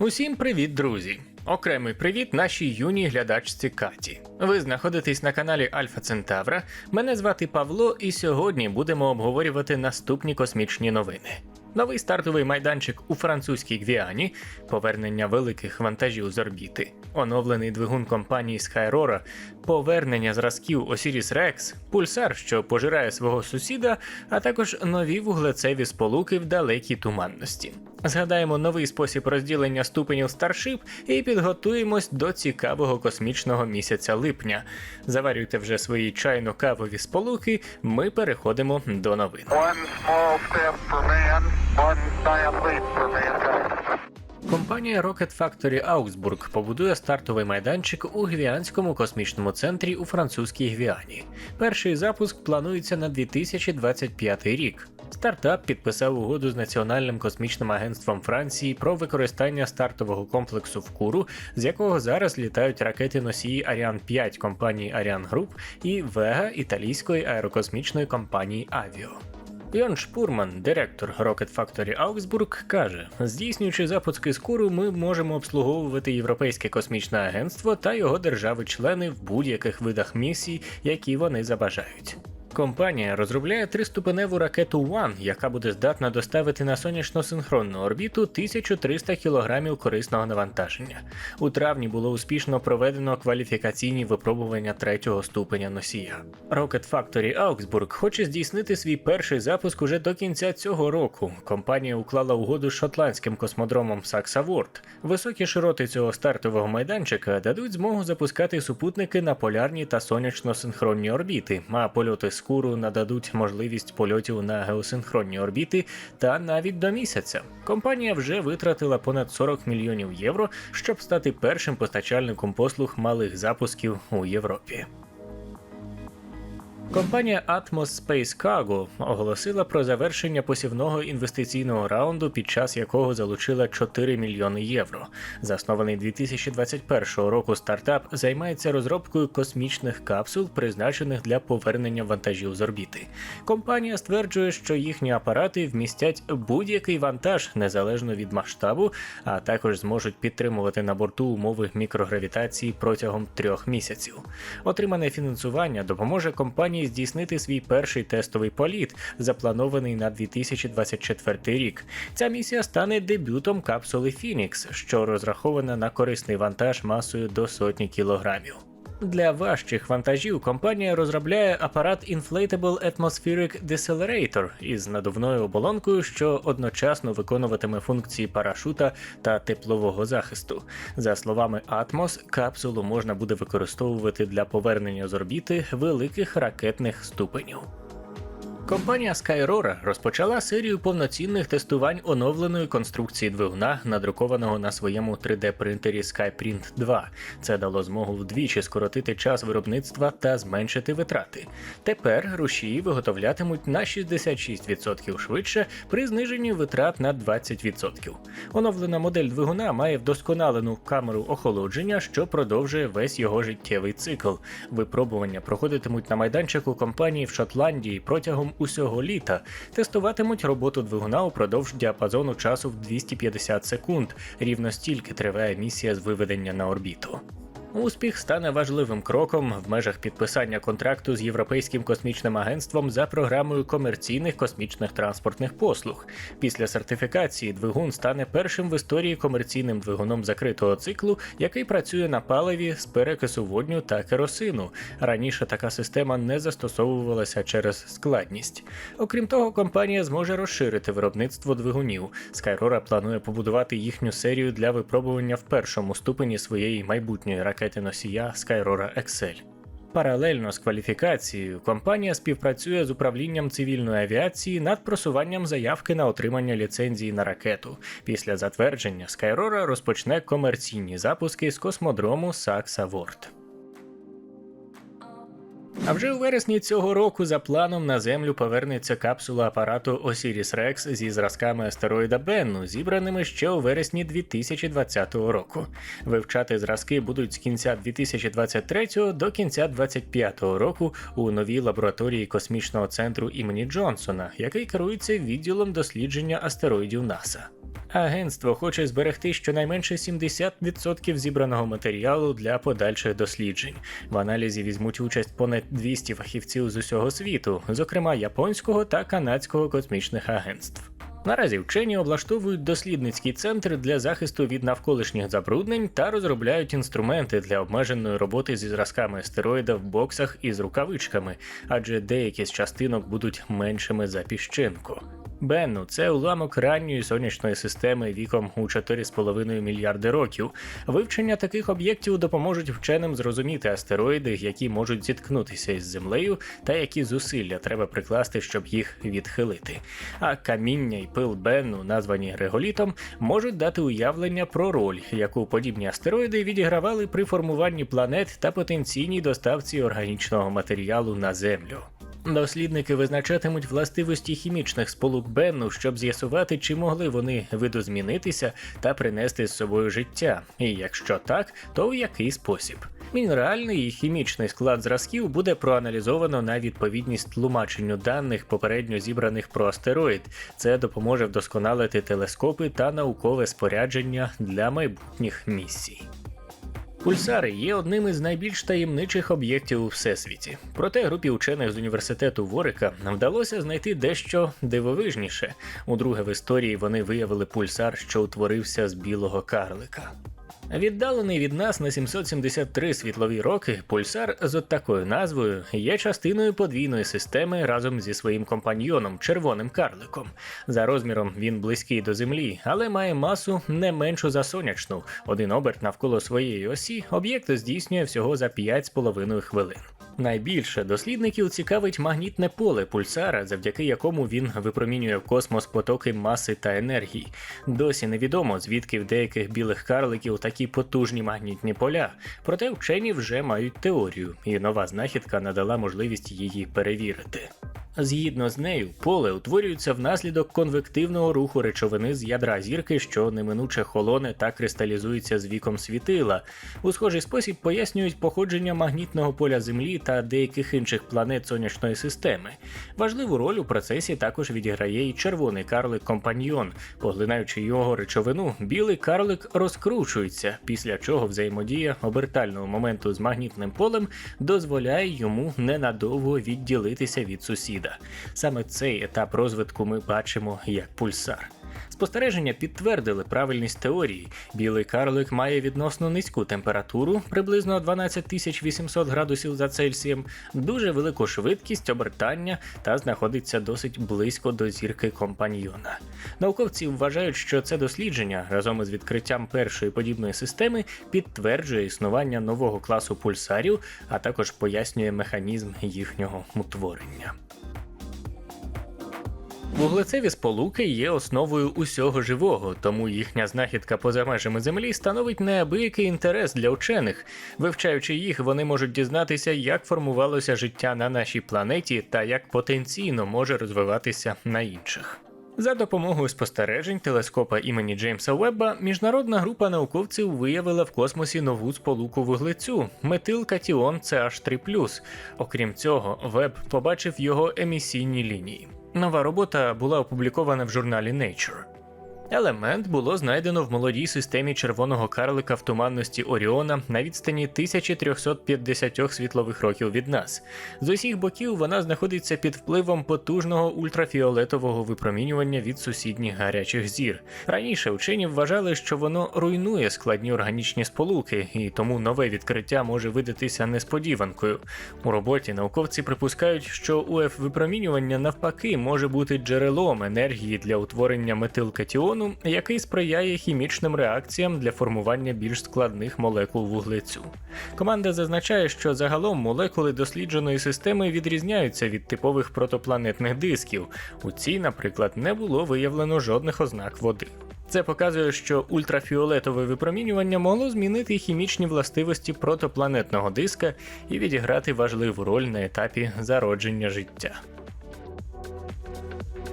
Усім привіт, друзі! Окремий привіт нашій юній глядачці Каті. Ви знаходитесь на каналі Альфа Центавра. Мене звати Павло, і сьогодні будемо обговорювати наступні космічні новини. Новий стартовий майданчик у французькій Гвіані, повернення великих вантажів з орбіти, оновлений двигун компанії Skyrora, повернення зразків Osiris Rex, пульсар, що пожирає свого сусіда, а також нові вуглецеві сполуки в далекій туманності. Згадаємо новий спосіб розділення ступенів Starship і підготуємось до цікавого космічного місяця липня. Заварюйте вже свої чайно-кавові сполуки. Ми переходимо до новин. One small step for man, Компанія Rocket Factory Augsburg побудує стартовий майданчик у Гвіанському космічному центрі у французькій Гвіані. Перший запуск планується на 2025 рік. Стартап підписав угоду з Національним космічним агентством Франції про використання стартового комплексу в Куру, з якого зараз літають ракети носії Ariane 5 компанії Ariane Group і Vega італійської аерокосмічної компанії Avio. Йон Шпурман, директор Rocket Factory Augsburg, каже: здійснюючи запуски з куру, ми можемо обслуговувати Європейське космічне агентство та його держави-члени в будь-яких видах місій, які вони забажають. Компанія розробляє триступеневу ракету One, яка буде здатна доставити на сонячно-синхронну орбіту 1300 кг корисного навантаження. У травні було успішно проведено кваліфікаційні випробування третього ступеня носія. Rocket Factory Augsburg хоче здійснити свій перший запуск уже до кінця цього року. Компанія уклала угоду з шотландським космодромом Саксаворд. Високі широти цього стартового майданчика дадуть змогу запускати супутники на полярні та сонячно-синхронні орбіти, а польоти з куру нададуть можливість польотів на геосинхронні орбіти та навіть до місяця. Компанія вже витратила понад 40 мільйонів євро, щоб стати першим постачальником послуг малих запусків у Європі. Компанія Atmos Space Cargo оголосила про завершення посівного інвестиційного раунду, під час якого залучила 4 мільйони євро. Заснований 2021 року стартап займається розробкою космічних капсул, призначених для повернення вантажів з орбіти. Компанія стверджує, що їхні апарати вмістять будь-який вантаж незалежно від масштабу, а також зможуть підтримувати на борту умови мікрогравітації протягом трьох місяців. Отримане фінансування допоможе компанії здійснити свій перший тестовий політ, запланований на 2024 рік. Ця місія стане дебютом капсули Фінікс, що розрахована на корисний вантаж масою до сотні кілограмів. Для важчих вантажів компанія розробляє апарат Inflatable Atmospheric Decelerator із надувною оболонкою, що одночасно виконуватиме функції парашута та теплового захисту. За словами Atmos, капсулу можна буде використовувати для повернення з орбіти великих ракетних ступенів. Компанія Skyrora розпочала серію повноцінних тестувань оновленої конструкції двигуна, надрукованого на своєму 3D-принтері Skyprint 2. Це дало змогу вдвічі скоротити час виробництва та зменшити витрати. Тепер рушії виготовлятимуть на 66% швидше при зниженні витрат на 20%. Оновлена модель двигуна має вдосконалену камеру охолодження, що продовжує весь його життєвий цикл. Випробування проходитимуть на майданчику компанії в Шотландії протягом усього літа. Тестуватимуть роботу двигуна упродовж діапазону часу в 250 секунд. Рівно стільки триває місія з виведення на орбіту. Успіх стане важливим кроком в межах підписання контракту з Європейським космічним агентством за програмою комерційних космічних транспортних послуг. Після сертифікації двигун стане першим в історії комерційним двигуном закритого циклу, який працює на паливі з перекису водню та керосину. Раніше така система не застосовувалася через складність. Окрім того, компанія зможе розширити виробництво двигунів. Skyrora планує побудувати їхню серію для випробування в першому ступені своєї майбутньої ракети носія Skyrora XL. Паралельно з кваліфікацією компанія співпрацює з управлінням цивільної авіації над просуванням заявки на отримання ліцензії на ракету. Після затвердження Skyrora розпочне комерційні запуски з космодрому Сакса Ворд. А вже у вересні цього року за планом на землю повернеться капсула апарату Osiris Rex зі зразками астероїда Бенну, зібраними ще у вересні 2020 року. Вивчати зразки будуть з кінця 2023 до кінця 2025 року у новій лабораторії космічного центру імені Джонсона, який керується відділом дослідження астероїдів НАСА. Агентство хоче зберегти щонайменше 70% зібраного матеріалу для подальших досліджень. В аналізі візьмуть участь понад 200 фахівців з усього світу, зокрема японського та канадського космічних агентств. Наразі вчені облаштовують дослідницький центр для захисту від навколишніх забруднень та розробляють інструменти для обмеженої роботи зі зразками астероїда в боксах із рукавичками, адже деякі з частинок будуть меншими за піщинку. Бенну це уламок ранньої сонячної системи віком у 4,5 мільярди років. Вивчення таких об'єктів допоможуть вченим зрозуміти астероїди, які можуть зіткнутися із землею, та які зусилля треба прикласти, щоб їх відхилити. А каміння й пил Бенну, названі реголітом, можуть дати уявлення про роль, яку подібні астероїди відігравали при формуванні планет та потенційній доставці органічного матеріалу на Землю. Дослідники визначатимуть властивості хімічних сполук Бенну, щоб з'ясувати, чи могли вони видозмінитися та принести з собою життя, і якщо так, то в який спосіб. Мінеральний і хімічний склад зразків буде проаналізовано на відповідність тлумаченню даних, попередньо зібраних про астероїд. Це допоможе вдосконалити телескопи та наукове спорядження для майбутніх місій. Пульсари є одним із найбільш таємничих об'єктів у всесвіті. Проте групі учених з університету Ворика вдалося знайти дещо дивовижніше. Удруге в історії вони виявили пульсар, що утворився з білого карлика. Віддалений від нас на 773 світлові роки, пульсар з от такою назвою є частиною подвійної системи разом зі своїм компаньйоном червоним карликом. За розміром він близький до Землі, але має масу не меншу за сонячну. Один оберт навколо своєї осі об'єкт здійснює всього за 5,5 хвилин. Найбільше дослідників цікавить магнітне поле пульсара, завдяки якому він випромінює в космос потоки маси та енергії. Досі невідомо, звідки в деяких білих карликів такі потужні магнітні поля, проте вчені вже мають теорію, і нова знахідка надала можливість її перевірити. Згідно з нею, поле утворюється внаслідок конвективного руху речовини з ядра зірки, що неминуче холоне та кристалізується з віком світила. У схожий спосіб пояснюють походження магнітного поля Землі та деяких інших планет сонячної системи. Важливу роль у процесі також відіграє і червоний карлик компаньйон. Поглинаючи його речовину, білий карлик розкручується, після чого взаємодія обертального моменту з магнітним полем дозволяє йому ненадовго відділитися від сусіда. Саме цей етап розвитку ми бачимо як пульсар. Спостереження підтвердили правильність теорії. Білий карлик має відносно низьку температуру, приблизно 12800 градусів за Цельсієм, дуже велику швидкість обертання та знаходиться досить близько до зірки компаньйона. Науковці вважають, що це дослідження разом із відкриттям першої подібної системи підтверджує існування нового класу пульсарів, а також пояснює механізм їхнього утворення. Вуглецеві сполуки є основою усього живого, тому їхня знахідка поза межами Землі становить неабиякий інтерес для вчених. Вивчаючи їх, вони можуть дізнатися, як формувалося життя на нашій планеті та як потенційно може розвиватися на інших. За допомогою спостережень телескопа імені Джеймса Вебба міжнародна група науковців виявила в космосі нову сполуку вуглецю метилкатіон CH3+. Окрім цього, Веб побачив його емісійні лінії. Нова робота була опублікована в журналі Nature. Елемент було знайдено в молодій системі червоного карлика в туманності Оріона на відстані 1350 світлових років від нас. З усіх боків вона знаходиться під впливом потужного ультрафіолетового випромінювання від сусідніх гарячих зір. Раніше вчені вважали, що воно руйнує складні органічні сполуки, і тому нове відкриття може видатися несподіванкою. У роботі науковці припускають, що УФ випромінювання навпаки може бути джерелом енергії для утворення метилкатіону, який сприяє хімічним реакціям для формування більш складних молекул вуглецю. Команда зазначає, що загалом молекули дослідженої системи відрізняються від типових протопланетних дисків. У цій, наприклад, не було виявлено жодних ознак води. Це показує, що ультрафіолетове випромінювання могло змінити хімічні властивості протопланетного диска і відіграти важливу роль на етапі зародження життя.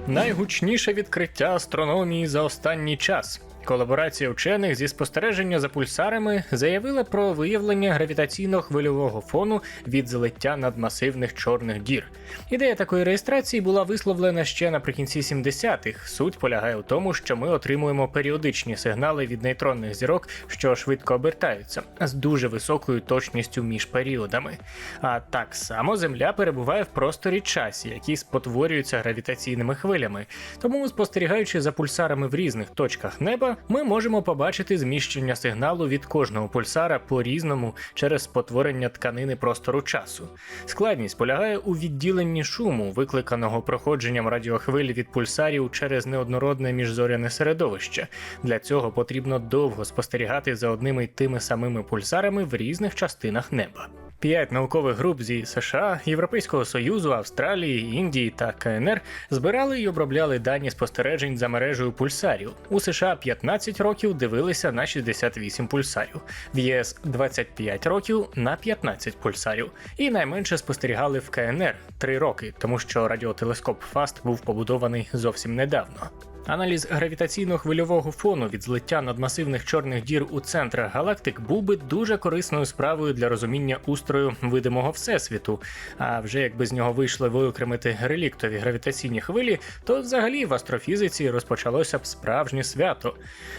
Найгучніше відкриття астрономії за останній час. Колаборація вчених зі спостереження за пульсарами заявила про виявлення гравітаційно-хвильового фону від злиття надмасивних чорних дір. Ідея такої реєстрації була висловлена ще наприкінці 70-х. Суть полягає у тому, що ми отримуємо періодичні сигнали від нейтронних зірок, що швидко обертаються, з дуже високою точністю між періодами. А так само Земля перебуває в просторі часі, які спотворюються гравітаційними хвилями. Тому, спостерігаючи за пульсарами в різних точках неба, ми можемо побачити зміщення сигналу від кожного пульсара по різному через спотворення тканини простору часу. Складність полягає у відділенні шуму, викликаного проходженням радіохвиль від пульсарів через неоднородне міжзоряне середовище. Для цього потрібно довго спостерігати за одними й тими самими пульсарами в різних частинах неба. П'ять наукових груп зі США, Європейського Союзу, Австралії, Індії та КНР збирали і обробляли дані спостережень за мережею пульсарів. У США 15 років дивилися на 68 пульсарів, в ЄС 25 років на 15 пульсарів, і найменше спостерігали в КНР 3 роки, тому що радіотелескоп ФАСТ був побудований зовсім недавно. Аналіз гравітаційно-хвильового фону від злиття надмасивних чорних дір у центрах галактик був би дуже корисною справою для розуміння устрою видимого всесвіту. А вже якби з нього вийшли виокремити реліктові гравітаційні хвилі, то взагалі в астрофізиці розпочалося б справжнє свято.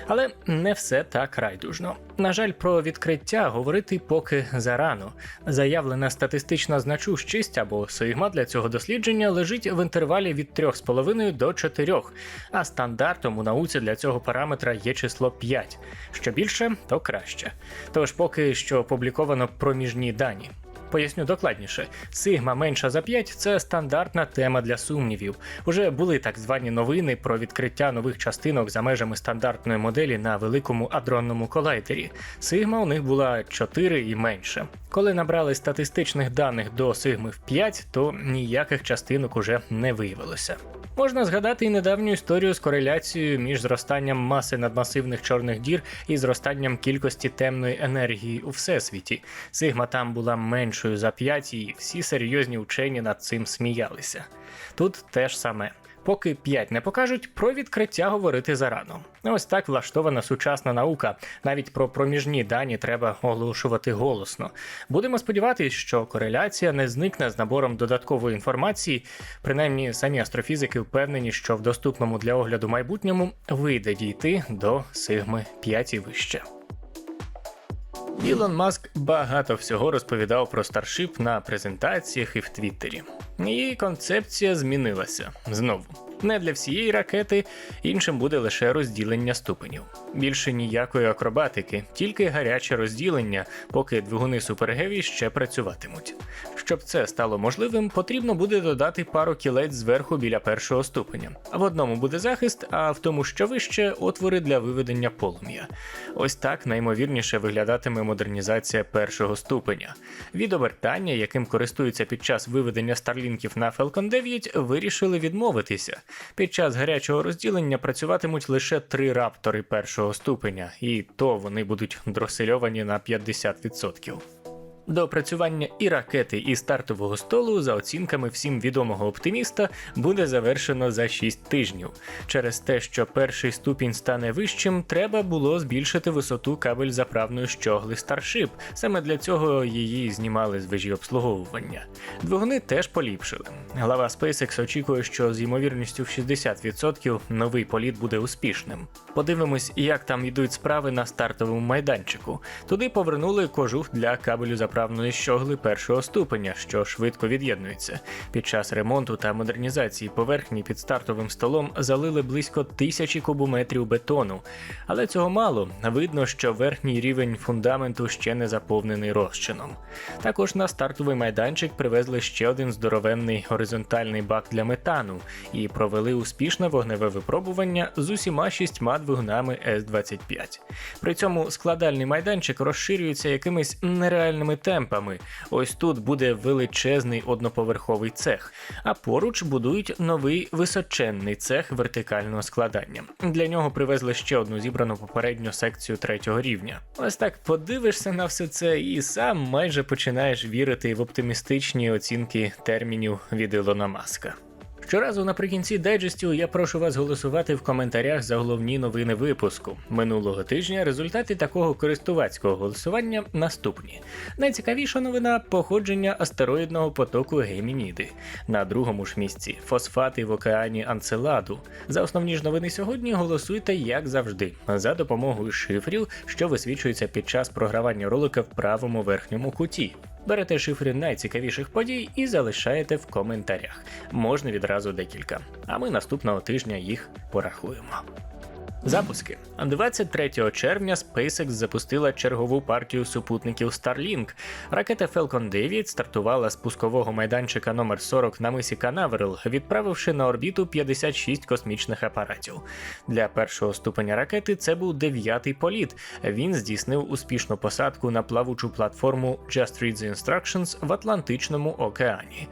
Але не все так райдужно. На жаль, про відкриття говорити поки зарано. Заявлена статистична значущість або сигма для цього дослідження лежить в інтервалі від 3,5 до 4, а стандартом у науці для цього параметра є число 5. Що більше, то краще. Тож поки що опубліковано проміжні дані. Поясню докладніше: сигма менша за 5 – це стандартна тема для сумнівів. Уже були так звані новини про відкриття нових частинок за межами стандартної моделі на великому адронному колайдері. Сигма у них була 4 і менше. Коли набрали статистичних даних до сигми в 5, то ніяких частинок уже не виявилося. Можна згадати і недавню історію з кореляцією між зростанням маси надмасивних чорних дір і зростанням кількості темної енергії у всесвіті. Сигма там була меншою за 5, і всі серйозні вчені над цим сміялися. Тут теж саме. Поки 5 не покажуть, про відкриття говорити зарано. Ось так влаштована сучасна наука. Навіть про проміжні дані треба оголошувати голосно. Будемо сподіватися, що кореляція не зникне з набором додаткової інформації. Принаймні, самі астрофізики впевнені, що в доступному для огляду майбутньому вийде дійти до сигми 5 і вище. Ілон Маск багато всього розповідав про старшип на презентаціях і в Твіттері. Її концепція змінилася знову. Не для всієї ракети, іншим буде лише розділення ступенів. Більше ніякої акробатики, тільки гаряче розділення, поки двигуни Супергеві ще працюватимуть. Щоб це стало можливим, потрібно буде додати пару кілець зверху біля першого ступеня. В одному буде захист, а в тому, що вище, отвори для виведення полум'я. Ось так наймовірніше виглядатиме модернізація першого ступеня. Від обертання, яким користуються під час виведення старлінків на Falcon 9, вирішили відмовитися. Під час гарячого розділення працюватимуть лише три раптори першого ступеня, і то вони будуть дросельовані на 50%. До опрацювання і ракети, і стартового столу, за оцінками всім відомого оптиміста, буде завершено за 6 тижнів. Через те, що перший ступінь стане вищим, треба було збільшити висоту кабель заправної щогли Starship. Саме для цього її знімали з вежі обслуговування. Двигуни теж поліпшили. Глава SpaceX очікує, що з ймовірністю в 60% новий політ буде успішним. Подивимось, як там йдуть справи на стартовому майданчику. Туди повернули кожух для кабелю заправної щогли першого ступеня, що швидко від'єднується. Під час ремонту та модернізації поверхні під стартовим столом залили близько тисячі кубометрів бетону. Але цього мало. Видно, що верхній рівень фундаменту ще не заповнений розчином. Також на стартовий майданчик привезли ще один здоровенний горизонтальний бак для метану і провели успішне вогневе випробування з усіма шістьма двигунами С-25. При цьому складальний майданчик розширюється якимись нереальними темпами. Ось тут буде величезний одноповерховий цех, а поруч будують новий височенний цех вертикального складання. Для нього привезли ще одну зібрану попередню секцію третього рівня. Ось так подивишся на все це і сам майже починаєш вірити в оптимістичні оцінки термінів від Ілона Маска. Щоразу наприкінці дайджестів я прошу вас голосувати в коментарях за головні новини випуску. Минулого тижня результати такого користувацького голосування наступні. Найцікавіша новина походження астероїдного потоку Гемініди. На другому ж місці фосфати в океані Анцеладу. За основні ж новини сьогодні голосуйте як завжди, за допомогою шифрів, що висвічуються під час програвання ролика в правому верхньому куті. Берете шифри найцікавіших подій і залишаєте в коментарях. Можна відразу декілька. А ми наступного тижня їх порахуємо. Запуски 23 червня SpaceX запустила чергову партію супутників Starlink. Ракета Falcon 9 стартувала з пускового майданчика номер 40 на мисі Канаверал, відправивши на орбіту 56 космічних апаратів. Для першого ступеня ракети це був дев'ятий політ. Він здійснив успішну посадку на плавучу платформу Just Read the Instructions в Атлантичному океані.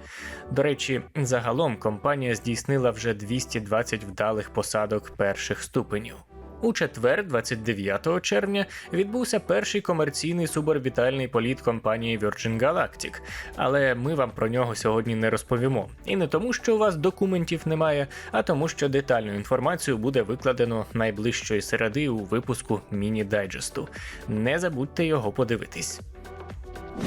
До речі, загалом компанія здійснила вже 220 вдалих посадок перших ступенів. У четвер, 29 червня, відбувся перший комерційний суборбітальний політ компанії Virgin Galactic, але ми вам про нього сьогодні не розповімо. І не тому, що у вас документів немає, а тому, що детальну інформацію буде викладено найближчої середи у випуску міні-дайджесту. Не забудьте його подивитись.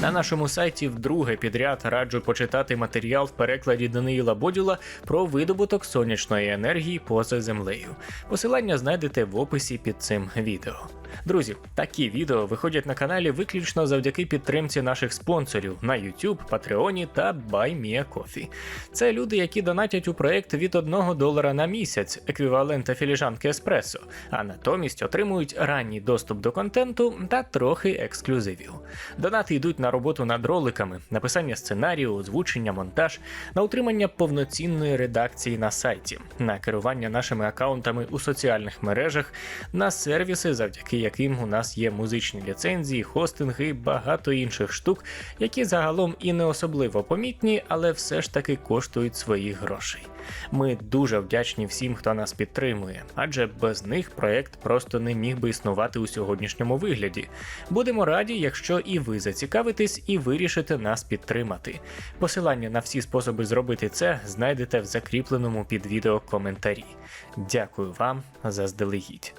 На нашому сайті вдруге підряд раджу почитати матеріал в перекладі Даниїла Бодюла про видобуток сонячної енергії поза землею. Посилання знайдете в описі під цим відео. Друзі, такі відео виходять на каналі виключно завдяки підтримці наших спонсорів на YouTube, Patreon та BuyMeACoffee. Це люди, які донатять у проект від 1 долара на місяць, еквівалента філіжанки еспресо, а натомість отримують ранній доступ до контенту та трохи ексклюзивів. Донати йдуть на роботу над роликами, написання сценарію, озвучення, монтаж, на утримання повноцінної редакції на сайті, на керування нашими аккаунтами у соціальних мережах, на сервіси, завдяки яким у нас є музичні ліцензії, хостинги і багато інших штук, які загалом і не особливо помітні, але все ж таки коштують своїх грошей. Ми дуже вдячні всім, хто нас підтримує, адже без них проект просто не міг би існувати у сьогоднішньому вигляді. Будемо раді, якщо і ви зацікавитесь і вирішите нас підтримати. Посилання на всі способи зробити це знайдете в закріпленому під відео коментарі. Дякую вам заздалегідь.